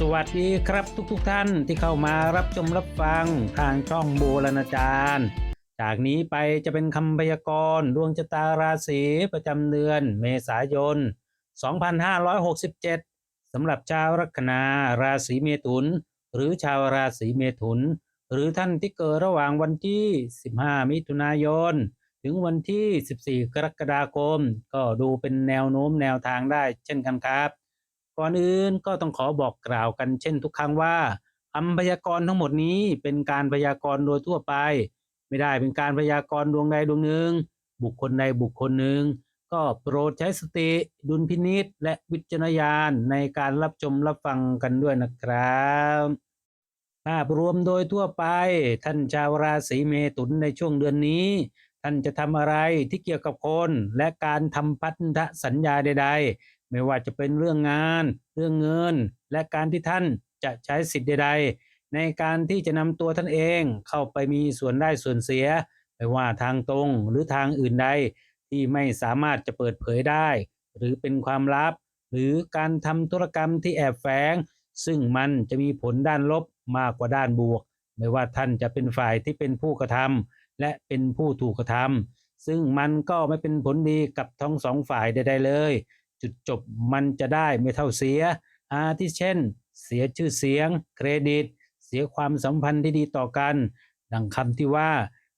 สวัสดีครับทุกๆทท่านที่เข้ามารับชมรับฟังทางช่องโบราณจารย์ จากนี้ไปจะเป็นคำพยากรณ์ดวงชะตาราศีประจำเดือน เมษายน 2567 สำหรับชาวลัคนาราศีเมถุน หรือชาวราศีเมถุน หรือท่านที่เกิดระหว่างวันที่ 15 มิถุนายน ถึงวันที่ 14 กรกฎาคม ก็ดูเป็นแนวโน้มแนวทางได้เช่นกันครับ ก่อนอื่นก็ต้องขอบอกกล่าวกันเช่นทุกครั้งว่าคำพยากรณ์ทั้งหมดนี้เป็นการพยากรณ์โดยทั่วไป ไม่ได้เป็นการพยากรณ์ดวงใดดวงหนึ่ง บุคคลใดบุคคลหนึ่ง ก็โปรดใช้สติดุลพินิษและวิจารณญาณในการรับชมรับฟังกันด้วยนะครับภาพรวมโดยทั่วไป ท่านชาวราศีเมถุนในช่วงเดือนนี้ ท่านจะทำอะไรที่เกี่ยวกับคน และการทำพันธสัญญาใด ๆ ไม่ว่าจะเป็นเรื่องงาน เรื่องเงิน และการที่ท่านจะใช้สิทธิ์ใด ๆ ในการที่จะนำตัวท่านเองเข้าไปมีส่วนได้ส่วนเสีย ไม่ว่าทางตรงหรือทางอื่นใด ที่ไม่สามารถจะเปิดเผยได้ หรือเป็นความลับ หรือการทำธุรกรรมที่แอบแฝงซึ่งมันจะมีผลด้านลบมากกว่าด้านบวก ไม่ว่าท่านจะเป็นฝ่ายที่เป็นผู้กระทำและเป็นผู้ถูกกระทำซึ่งมันก็ไม่เป็นผลดีกับทั้งสองฝ่ายใดๆเลย จุดจบมันจะได้ไม่เท่าเสีย อาทิเช่น เสียชื่อเสียง เครดิต เสียความสัมพันธ์ที่ดีต่อกัน ดังคำที่ว่า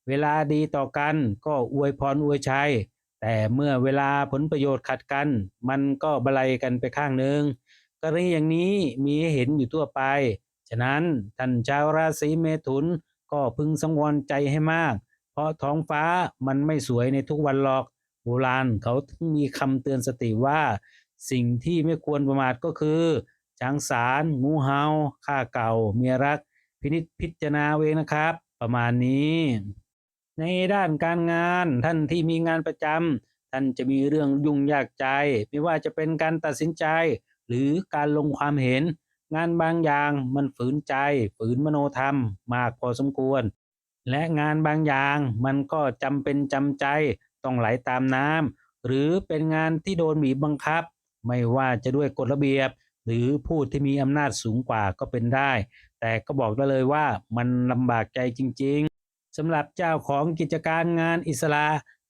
เวลาดีต่อกันก็อวยพรอวยชัย แต่เมื่อเวลาผลประโยชน์ขัดกัน มันก็บะไลกันไปข้างหนึ่งกรณีอย่างนี้มีให้เห็นอยู่ทั่วไป ฉะนั้นท่านชาวราศีเมถุนก็พึงสังวรใจให้มาก เพราะท้องฟ้ามันไม่สวยในทุกวันหรอก โบราณเขาถึงมีคำเตือนสติว่า สิ่งที่ไม่ควรประมาทก็คือจางสารงูเห่าฆ่าเก่า เมียรัก พินิจพิจารณาเอาเองนะครับ ประมาณนี้ ในด้านการงานท่านที่มีงานประจำท่านจะมีเรื่องยุ่งยากใจ ไม่ว่าจะเป็นการตัดสินใจ หรือการลงความเห็น งานบางอย่างมันฝืนใจ ฝืนมโนธรรม มากพอสมควร และงานบางอย่างมันก็จำเป็นจำใจ ต้องไหลตามน้ำหรือเป็นงานที่โดนบีบบังคับ ไม่ว่าจะด้วยกฎระเบียบ หรือผู้ที่มีอำนาจสูงกว่าก็เป็นได้ แต่ก็บอกได้เลยว่ามันลำบากใจจริง ๆสำหรับเจ้าของกิจการงานอิสระ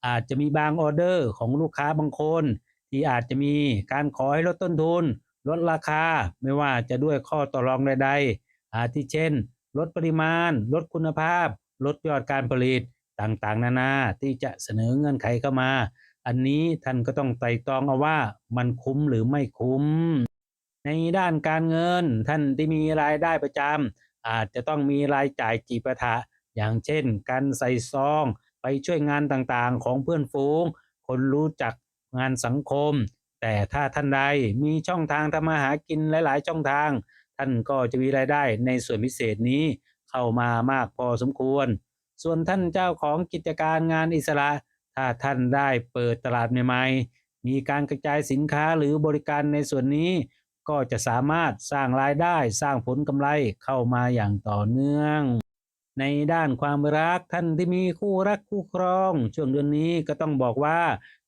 อาจจะมีบางออเดอร์ของลูกค้าบางคน ที่อาจจะมีการขอให้ลดต้นทุน ลดราคา ไม่ว่าจะด้วยข้อต่อรองใดๆอาทิเช่น ลดปริมาณ ลดคุณภาพ ลดยอดการผลิต ต่างๆ นานาที่จะเสนอเงื่อนไขเข้ามา อันนี้ท่านก็ต้องไต่ตรองเอาว่ามันคุ้มหรือไม่คุ้ม ในด้านการเงินท่านที่มีรายได้ประจำอาจจะต้องมีรายจ่ายจีปะทะ อย่างเช่น การใส่ซอง ไปช่วยงานต่างๆ ของเพื่อนฝูง คนรู้จักงานสังคม แต่ถ้าท่านใดมีช่องทางทำมาหากินหลายๆ ช่องทาง ท่านก็จะมีรายได้ในส่วนพิเศษนี้เข้ามามากพอสมควร ส่วนท่านเจ้าของกิจการงานอิสระ ถ้าท่านได้เปิดตลาดใหม่ๆ มีการกระจายสินค้าหรือบริการในส่วนนี้ ก็จะสามารถสร้างรายได้สร้างผลกำไรเข้ามาอย่างต่อเนื่อง ในด้านความรักท่านที่มีคู่รักคู่ครอง ช่วงเดือนนี้ก็ต้องบอกว่า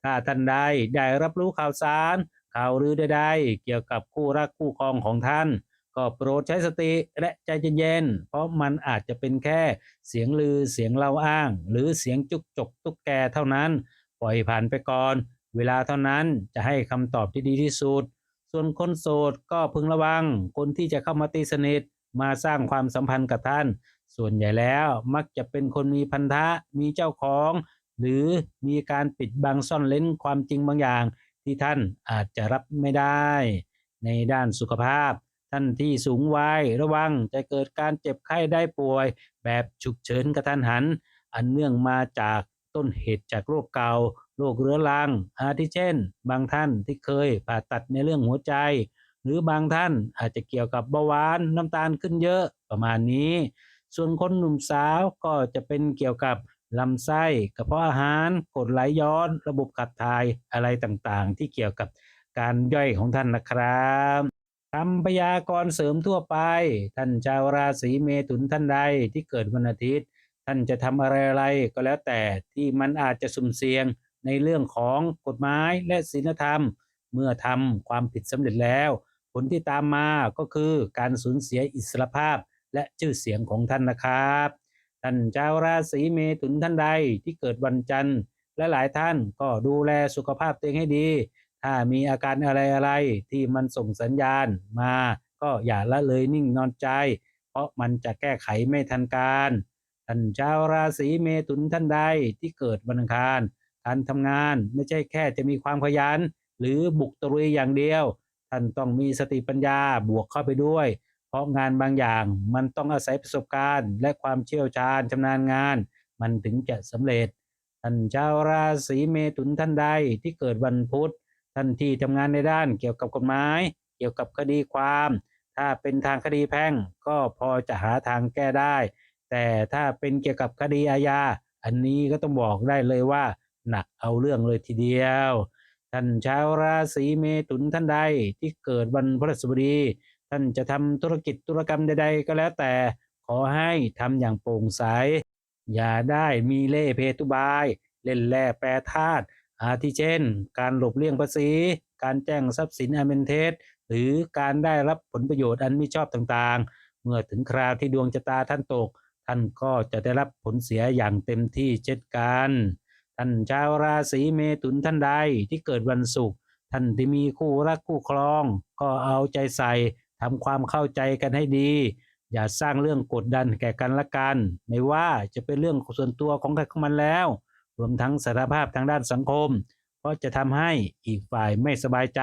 ถ้าท่านใดได้รับรู้ข่าวสารข่าวหรือใดๆเกี่ยวกับคู่รักคู่ครองของท่าน ก็โปรดใช้สติและใจเย็นๆเพราะมันอาจจะเป็นแค่เสียงลือเสียงเล่าอ้าง หรือเสียงจุกจกตุ๊กแกเท่านั้น ปล่อยผ่านไปก่อน เวลาเท่านั้นจะให้คำตอบที่ดีที่สุด ส่วนคนโสดก็พึงระวัง คนที่จะเข้ามาตีสนิทมาสร้างความสัมพันธ์กับท่าน ส่วนใหญ่แล้วมักจะเป็นคนมีพันธะมีเจ้าของ หรือมีการปิดบังซ่อนเล้นความจริงบางอย่าง ที่ท่านอาจจะรับไม่ได้ ในด้านสุขภาพ ท่านที่สูงวัยระวังจะเกิดการเจ็บไข้ได้ป่วย แบบฉุกเฉินกระทันหัน อันเนื่องมาจากต้นเหตุจากโรคเก่าโรคเรื้อรัง อาทิเช่น บางท่านที่เคยผ่าตัดในเรื่องหัวใจ หรือบางท่านอาจจะเกี่ยวกับเบาหวานน้ำตาลขึ้นเยอะประมาณนี้ ส่วนคนหนุ่มสาวก็จะเป็นเกี่ยวกับลำไส้กระเพาะอาหารกรดไหลย้อน ระบบขับถ่ายอะไรต่างๆ ที่เกี่ยวกับการย่อยของท่านนะครับ คำพยากรณ์เสริมทั่วไป ท่านชาวราศีเมถุนท่านใดที่เกิดวันอาทิตย์ ท่านจะทำอะไรๆก็แล้วแต่ที่มันอาจจะสุ่มเสี่ยงในเรื่องของกฎหมายและศีลธรรม เมื่อทำความผิดสำเร็จแล้ว ผลที่ตามมาก็คือการสูญเสียอิสรภาพและชื่อเสียงของท่านนะครับ ท่านชาวราศีเมถุนท่านใดที่เกิดวันจันทร์และหลายท่านก็ดูแลสุขภาพตัวเองให้ดี ถ้ามีอาการอะไรๆที่มันส่งสัญญาณมา ก็อย่าละเลยนิ่งนอนใจ เพราะมันจะแก้ไขไม่ทันการท่านชาวราศีเมถุนท่านใดที่เกิดวันอังคารการทำงานไม่ใช่แค่จะมีความขยัน หรือบุกตรุยอย่างเดียว ท่านต้องมีสติปัญญาบวกเข้าไปด้วย เพราะงานบางอย่างมันต้องอาศัยประสบการณ์ และความเชี่ยวชาญชำนาญงาน มันถึงจะสำเร็จ ท่านชาวราศีเมถุนท่านใดที่เกิดวันพุธ ท่านที่ทำงานในด้านเกี่ยวกับกฎหมาย เกี่ยวกับคดีความ ถ้าเป็นทางคดีแพ่งก็พอจะหาทางแก้ได้ แต่ถ้าเป็นเกี่ยวกับคดีอาญาอันนี้ก็ต้องบอกได้เลยว่า หนักเอาเรื่องเลยทีเดียว ท่านชาวราศีเมถุนท่านใดที่เกิดวันพฤหัสบดี ท่านจะทำธุรกิจธุรกรรมใดๆ ก็แล้วแต่ขอให้ทำอย่างโปร่งใส อย่าได้มีเล่เพทุบาย เล่นแร่แปรธาตุ อาทิเช่น การหลบเลี่ยงภาษี การแจ้งทรัพย์สินอันเป็นเท็จหรือการได้รับผลประโยชน์อันมิชอบต่างๆ เมื่อถึงคราวที่ดวงชะตาท่านตก ท่านก็จะได้รับผลเสียอย่างเต็มที่เช่นกัน ท่านชาวราศีเมถุนท่านใดที่เกิดวันศุกร์ท่านที่มีคู่รักคู่ครอง ก็เอาใจใส่ทำความเข้าใจกันให้ดี อย่าสร้างเรื่องกดดันแก่กันและกัน ไม่ว่าจะเป็นเรื่องส่วนตัวของใครของมันแล้ว รวมทั้งสารภาพทางด้านสังคม เพราะจะทำให้อีกฝ่ายไม่สบายใจ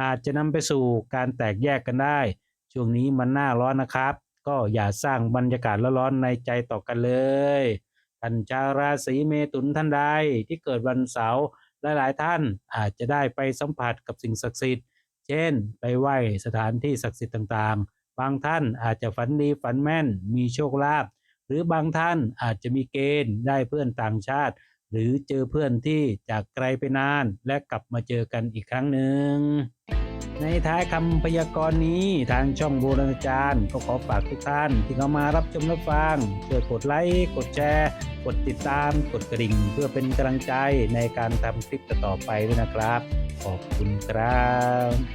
อาจจะนำไปสู่การแตกแยกกันได้ ช่วงนี้มันหน้าร้อนนะครับ ก็อย่าสร้างบรรยากาศร้อนๆในใจต่อกันเลยท่านชาวราศีเมถุนท่านใดที่เกิดวันเสาร์หลายๆท่านอาจจะได้ไปสัมผัสกับสิ่งศักดิ์สิทธิ์ เช่น ไปไหว้สถานที่ศักดิ์สิทธิ์ต่างๆ บางท่านอาจจะฝันดีฝันแม่น มีโชคลาภ หรือบางท่านอาจจะมีเกณฑ์ได้เพื่อนต่างชาติ หรือเจอเพื่อนที่จากไกลไปนานและกลับมาเจอกันอีกครั้งหนึ่ง ในท้ายคำพยากรณ์นี้ทางช่องโบราณอาจารย์ก็ขอฝากทุกท่านที่เข้ามารับชมรับฟังช่วยกดไลค์กดแชร์ กดติดตาม กดกระดิ่ง เพื่อเป็นกำลังใจในการทำคลิปต่อไปด้วยนะครับ ขอบคุณครับ